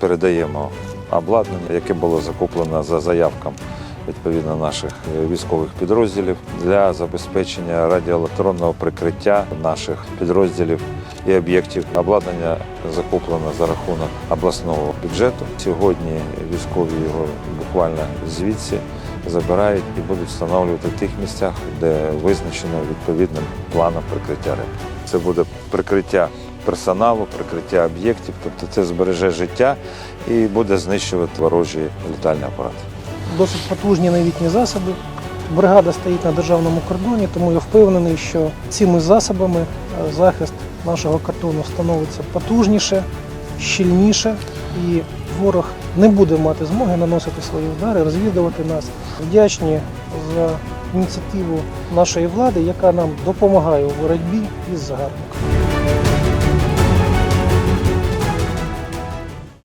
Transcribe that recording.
передаємо обладнання, яке було закуплено за заявкам відповідно наших військових підрозділів для забезпечення радіоелектронного прикриття наших підрозділів і об'єктів. Обладнання закуплено за рахунок обласного бюджету. Сьогодні військові його буквально звідси забирають і будуть встановлювати в тих місцях, де визначено відповідним планом прикриття. Це буде прикриття персоналу, прикриття об'єктів, тобто це збереже життя і буде знищувати ворожі літальні апарати. Досить потужні новітні засоби. Бригада стоїть на державному кордоні, тому я впевнений, що цими засобами е, захист нашого кордону становиться потужніше, щільніше, і ворог не буде мати змоги наносити свої удари, розвідувати нас. Вдячні за ініціативу нашої влади, яка нам допомагає у боротьбі із загарбником.